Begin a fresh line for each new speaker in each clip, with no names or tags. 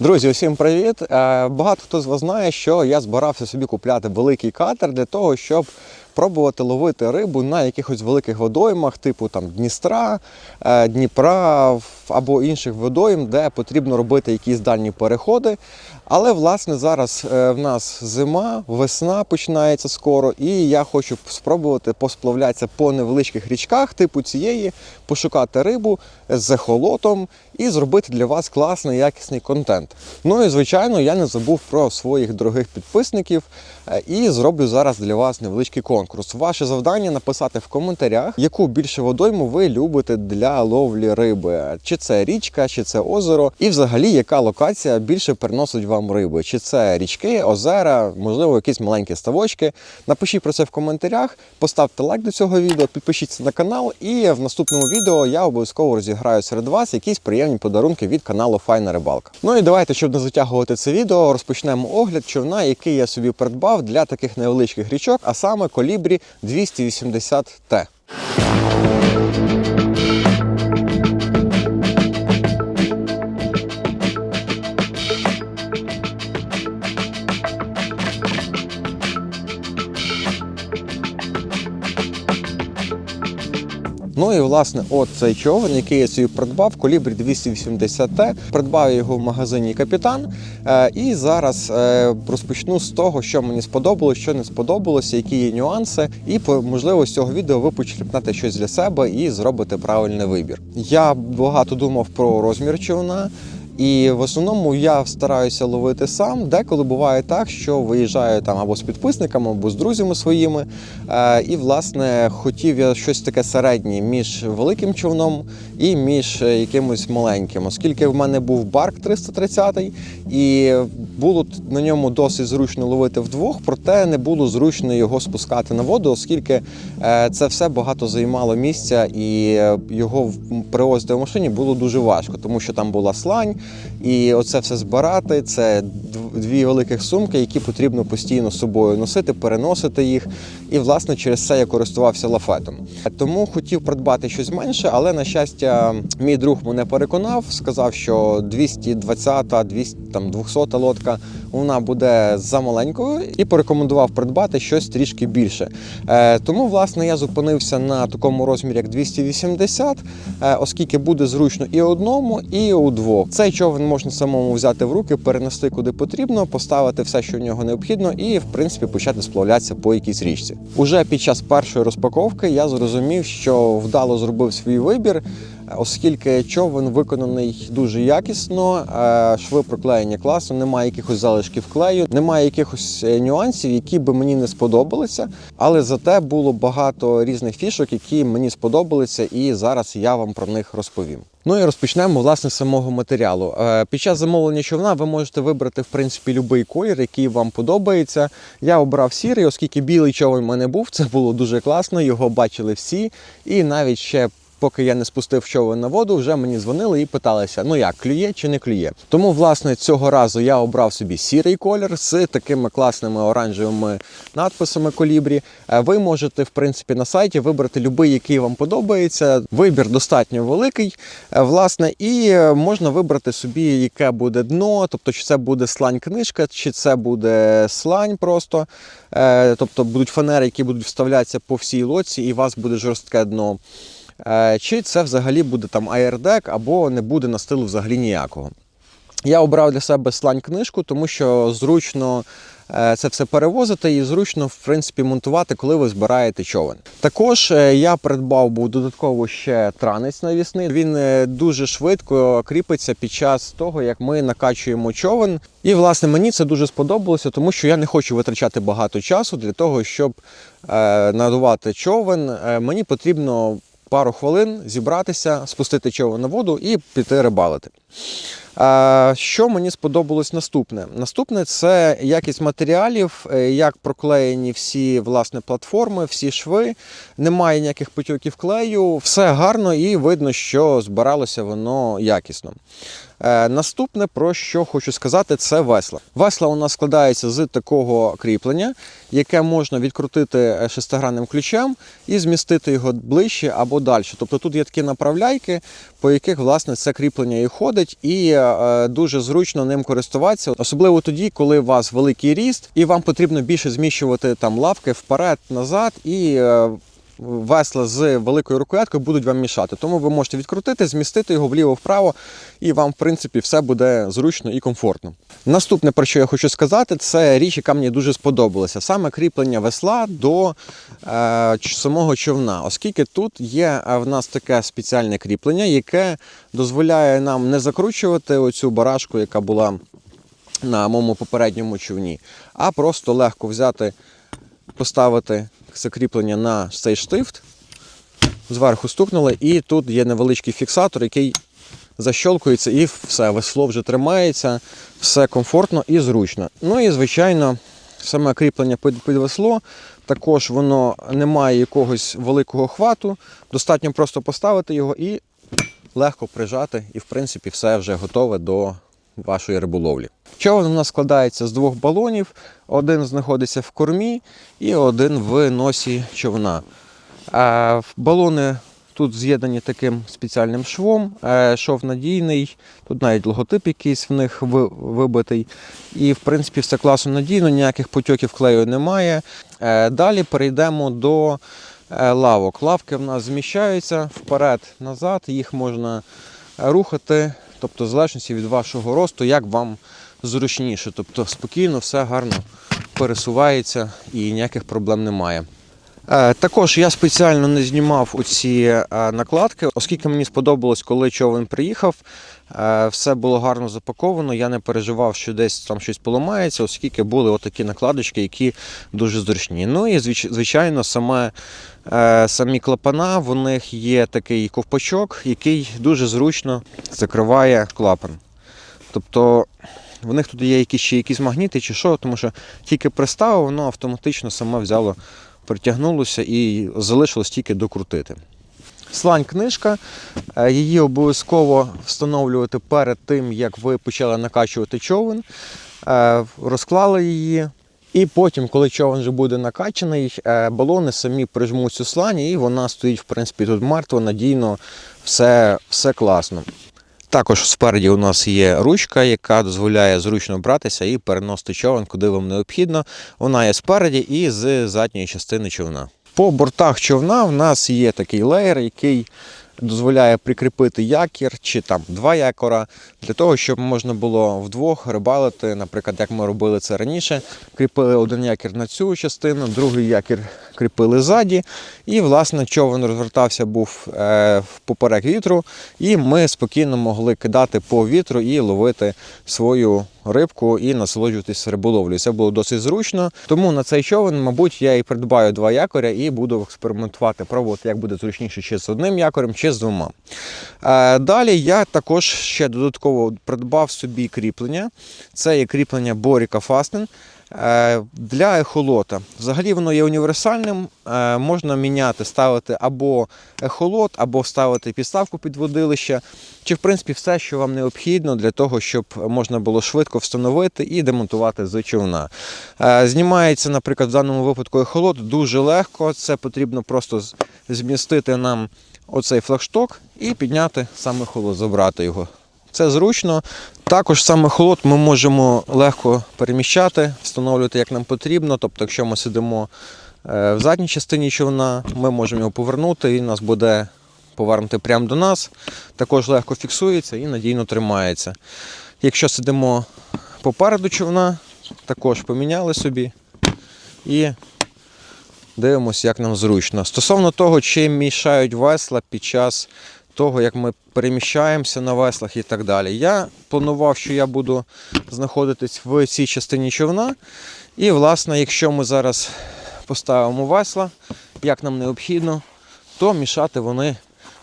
Друзі, усім привіт! Е, Багато хто з вас знає, що я збирався собі купляти великий катер для того, щоб пробувати ловити рибу на якихось великих водоймах, типу там Дністра, е, Дніпра або інших водойм, де потрібно робити якісь дальні переходи. Але власне зараз е, в нас зима, весна починається скоро, і я хочу спробувати посплавлятися по невеличких річках, типу цієї, пошукати рибу з ехолотом і зробити для вас класний якісний контент. Ну і звичайно, я не забув про своїх дорогих підписників е, і зроблю зараз для вас невеличкий конкурс. Ваше завдання написати в коментарях, яку більше водойму ви любите для ловлі риби. Чи це річка, чи це озеро, і взагалі яка локація більше приносить вам риби? Чи це річки, озера, можливо, якісь маленькі ставочки. Напишіть про це в коментарях, поставте лайк до цього відео, підпишіться на канал, і в наступному відео я обов'язково розіграю серед вас якісь приємні подарунки від каналу Файна Рибалка. Ну і давайте, щоб не затягувати це відео, розпочнемо огляд човна, який я собі придбав для таких невеличких річок, а саме колібрі 280T. Власне, от цей човен, який я собі придбав, колібрі 280Т. Придбав його в магазині Капітан. Е, І зараз е, розпочну з того, що мені сподобалося, що не сподобалося, які є нюанси. І можливо з цього відео ви почерпнете щось для себе і зробите правильний вибір. Я багато думав про розмір човна. І в основному я стараюся ловити сам. Деколи буває так, що виїжджаю там або з підписниками, або з друзями своїми. Е, і, власне, хотів я щось таке середнє між великим човном і між е, якимось маленьким, оскільки в мене був барк 330 і було на ньому досить зручно ловити вдвох, проте не було зручно його спускати на воду, оскільки е, це все багато займало місця, і його перевозити в машині було дуже важко, тому що там була слань, і оце все збирати. Це дві великих сумки, які потрібно постійно з собою носити, переносити їх. І власне через це я користувався лафетом. Тому хотів придбати щось менше, але на щастя, мій друг мене переконав, сказав, що 220, 200, там 200 лодка вона буде за маленькою, і порекомендував придбати щось трішки більше. Е, тому, власне, я зупинився на такому розмірі, як 280, е, оскільки буде зручно і одному, і у двох. Цей човен можна самому взяти в руки, перенести куди потрібно, поставити все, що в нього необхідно, і в принципі почати сплавлятися по якійсь річці. Уже під час першої розпаковки я зрозумів, що вдало зробив свій вибір. Оскільки човен виконаний дуже якісно, е, шви проклеєні класно, немає якихось залишків клею, немає якихось е, нюансів, які би мені не сподобалися. Але зате було багато різних фішок, які мені сподобалися, і зараз я вам про них розповім. Ну і розпочнемо власне з самого матеріалу. Е, Під час замовлення човна ви можете вибрати в принципі будь-який колір, який вам подобається. Я обрав сірий, оскільки білий човен в мене був. Це було дуже класно. Його бачили всі, і навіть ще. Поки я не спустив човен на воду, вже мені дзвонили і питалися: ну як клює чи не клює. Тому, власне, цього разу я обрав собі сірий колір з такими класними оранжевими надписами колібрі. Е, Ви можете, в принципі, на сайті вибрати будь-який, який вам подобається. Вибір достатньо великий, е, власне, і е, можна вибрати собі, яке буде дно, тобто, чи це буде слань-книжка, чи це буде слань просто. Тобто будуть фанери, які будуть вставлятися по всій лоці, і у вас буде жорстке дно. Е, Чи це взагалі буде там аердек, або не буде настилу взагалі ніякого. Я обрав для себе слань книжку, тому що зручно е, це все перевозити і зручно, в принципі, монтувати, коли ви збираєте човен. Також е, я придбав був додатково ще транець навісний. Він дуже швидко кріпиться під час того, як ми накачуємо човен. І власне мені це дуже сподобалося, тому що я не хочу витрачати багато часу для того, щоб надувати човен. Мені потрібно пару хвилин зібратися, спустити човен на воду і піти рибалити. Що мені сподобалось наступне? Наступне це якість матеріалів, е, як проклеєні всі власне платформи, всі шви, немає ніяких потьоків клею, все гарно і видно, що збиралося воно якісно. Е, Наступне, про що хочу сказати, це весла. Весла у нас складається з такого кріплення, яке можна відкрутити е, шестигранним ключем і змістити його ближче або далі. Тобто тут є такі направляйки, по яких власне це кріплення і ходить. Підходить і е, дуже зручно ним користуватися, особливо тоді, коли у вас великий ріст, і вам потрібно більше зміщувати там лавки вперед, назад і. Весла з великою рукояткою будуть вам мішати, тому ви можете відкрутити, змістити його вліво-вправо, і вам, в принципі, все буде зручно і комфортно. Наступне, про що я хочу сказати, це річ, яка мені дуже сподобалася: саме кріплення весла до е, самого човна, оскільки тут є е, в нас таке спеціальне кріплення, яке дозволяє нам не закручувати оцю барашку, яка була на моєму попередньому човні, а просто легко взяти, поставити це кріплення на цей штифт, зверху стукнули, і тут є невеличкий фіксатор, який защолкується, і все, весло вже тримається, все комфортно і зручно. Ну і, звичайно, саме кріплення під, під весло, також воно не має якогось великого хвату, достатньо просто поставити його і легко прижати, і в принципі все вже готове до вашої риболовлі. Човен у нас складається з двох балонів. Один знаходиться в кормі і один в носі човна. Балони тут з'єднані таким спеціальним швом. Е, Шов надійний, тут навіть логотип якийсь в них вибитий. І в принципі все класно надійно, ніяких потьоків клею немає. Е, Далі перейдемо до е, лавок. Лавки в нас зміщаються вперед-назад, їх можна рухати, тобто в залежності від вашого росту, як вам зручніше. Тобто спокійно, все гарно пересувається і ніяких проблем немає. Е, Також я спеціально не знімав оці е, накладки, оскільки мені сподобалось, коли човен приїхав. е, Все було гарно запаковано. Я не переживав, що десь там щось поламається, оскільки були отакі накладочки, які дуже зручні. Ну і звичайно, саме, самі клапана, в них є такий ковпачок, який дуже зручно закриває клапан. Тобто в них тут є якісь ще якісь магніти чи що, тому що тільки приставив, воно автоматично саме взяло, притягнулося і залишилось тільки докрутити. Слань книжка, е, її обов'язково встановлювати перед тим, як ви почали накачувати човен. Е, Розклали її. І потім, коли човен вже буде накачаний, е, балони самі прижмуть цю слань, і вона стоїть, в принципі, тут мертво, надійно, все, все класно. Також спереді у нас є ручка, яка дозволяє зручно братися і переносити човен, куди вам необхідно. Вона є спереді і з задньої частини човна. По бортах човна в нас є такий леєр, який дозволяє прикріпити якір чи там два якора для того, щоб можна було вдвох рибалити. Наприклад, як ми робили це раніше, кріпили один якір на цю частину, другий якір кріпили ззаді. І, власне, човен розвертався був е, поперек вітру, і ми спокійно могли кидати по вітру і ловити свою рибку і насолоджуватись риболовлею. Це було досить зручно. Тому на цей човен, мабуть, я і придбаю два якоря і буду експериментувати, пробувати, як буде зручніше чи з одним якорем, чи з двома. Е, Далі я також ще додатково придбав собі кріплення. Це є кріплення Боріка Fasten. Е, Для ехолота. Взагалі воно є універсальним. Е, Можна міняти, ставити або ехолот, або ставити підставку під водилище, чи в принципі все, що вам необхідно для того, щоб можна було швидко встановити і демонтувати з човна. Е, Знімається, наприклад, в даному випадку ехолот дуже легко. Це потрібно просто змістити нам оцей флагшток і підняти саме холод, забрати його. Це зручно. Також саме холод ми можемо легко переміщати, встановлювати як нам потрібно. Тобто, якщо ми сидимо е, в задній частині човна, ми можемо його повернути, він нас буде повернути прямо до нас. Також легко фіксується і надійно тримається. Якщо сидимо попереду човна, також поміняли собі і дивимося, як нам зручно. Стосовно того, чи мішають весла під час того, як ми переміщаємося на веслах і так далі. Я планував, що я буду знаходитись в цій частині човна. І, власне, якщо ми зараз поставимо весла, як нам необхідно, то мішати вони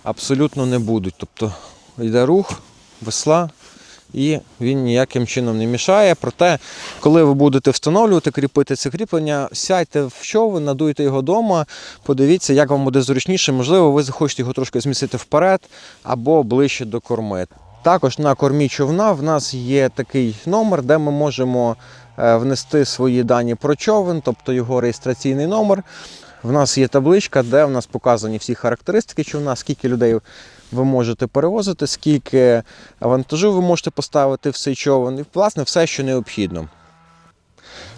абсолютно не будуть. Тобто йде рух весла, і він ніяким чином не мішає. Проте, коли ви будете встановлювати, кріпити це кріплення, сядьте в човен, надуйте його вдома, подивіться, як вам буде зручніше. Можливо, ви захочете його трошки змістити вперед або ближче до корми. Також на кормі човна в нас є такий номер, де ми можемо е, внести свої дані про човен, тобто його реєстраційний номер. В нас є табличка, де в нас показані всі характеристики човна, скільки людей ви можете перевозити, скільки вантажу ви можете поставити в цей човен, і власне все, що необхідно.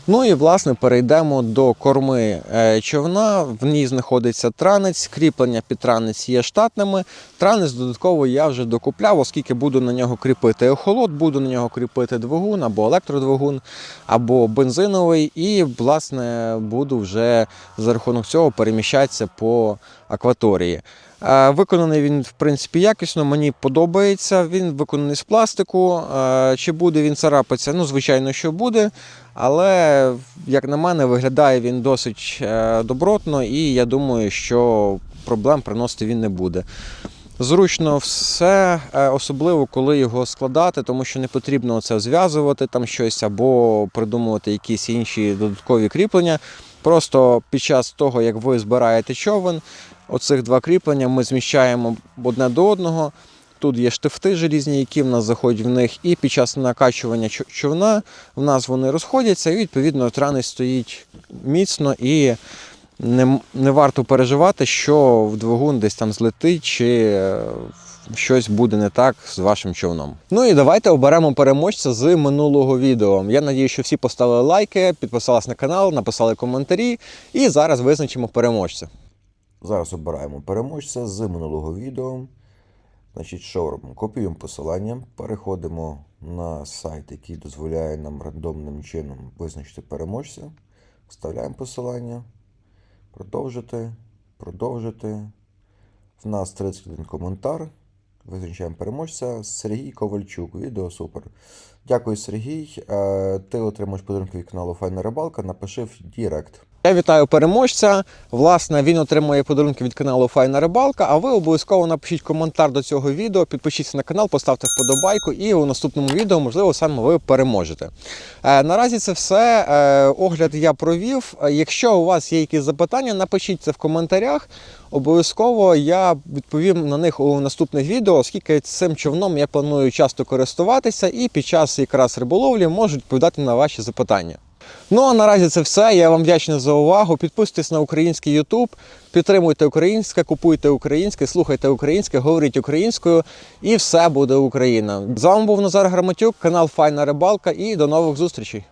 Ну і власне перейдемо до корми е, човна. В ній знаходиться транець. Кріплення під транець є штатними. Транець додатково я вже докупляв, оскільки буду на нього кріпити ехолот, буду на нього кріпити двигун або електродвигун, або бензиновий, і власне буду вже за рахунок цього переміщатися по акваторії. Е, Виконаний він, в принципі, якісно, мені подобається. Він виконаний з пластику. Е, Чи буде він царапатися? Ну, звичайно, що буде. Але, як на мене, виглядає він досить е, добротно, і я думаю, що проблем приносити він не буде. Зручно все, особливо коли його складати, тому що не потрібно це зв'язувати там щось або придумувати якісь інші додаткові кріплення. Просто під час того, як ви збираєте човен, оцих два кріплення ми зміщаємо одне до одного. Тут є штифти желізні, які в нас заходять в них, і під час накачування човна в нас вони розходяться, і відповідно транець стоїть міцно і не, не варто переживати, що в двигун десь там злетить чи е, щось буде не так з вашим човном. Ну і давайте оберемо переможця з минулого відео. Я надію, що всі поставили лайки, підписались на канал, написали коментарі, і зараз визначимо переможця.
Зараз обираємо переможця з минулого відео. Значить, що робимо? Копіюємо посилання, переходимо на сайт, який дозволяє нам рандомним чином визначити переможця. Вставляємо посилання, продовжити, продовжити. В нас 31 коментар. Визначаємо переможця. Сергій Ковальчук. Відео супер. Дякую, Сергій. Е, Ти отримаєш подарунки від каналу Файна Рибалка. Напиши в Дірект.
Я вітаю переможця. Власне, він отримує подарунки від каналу Файна Рибалка. А ви обов'язково напишіть коментар до цього відео, підпишіться на канал, поставте вподобайку, і у наступному відео, можливо, саме ви переможете. Е, наразі це все. Е, огляд я провів. Якщо у вас є якісь запитання, напишіть це в коментарях. Обов'язково я відповім на них у наступних відео, оскільки цим човном я планую часто користуватися і під час якраз риболовлі можу відповідати на ваші запитання. Ну а наразі це все. Я вам вдячний за увагу. Підписуйтесь на український YouTube, підтримуйте українське, купуйте українське, слухайте українське, говоріть українською, і все буде Україна. З вами був Назар Грамотюк, канал Файна Рибалка, і до нових зустрічей.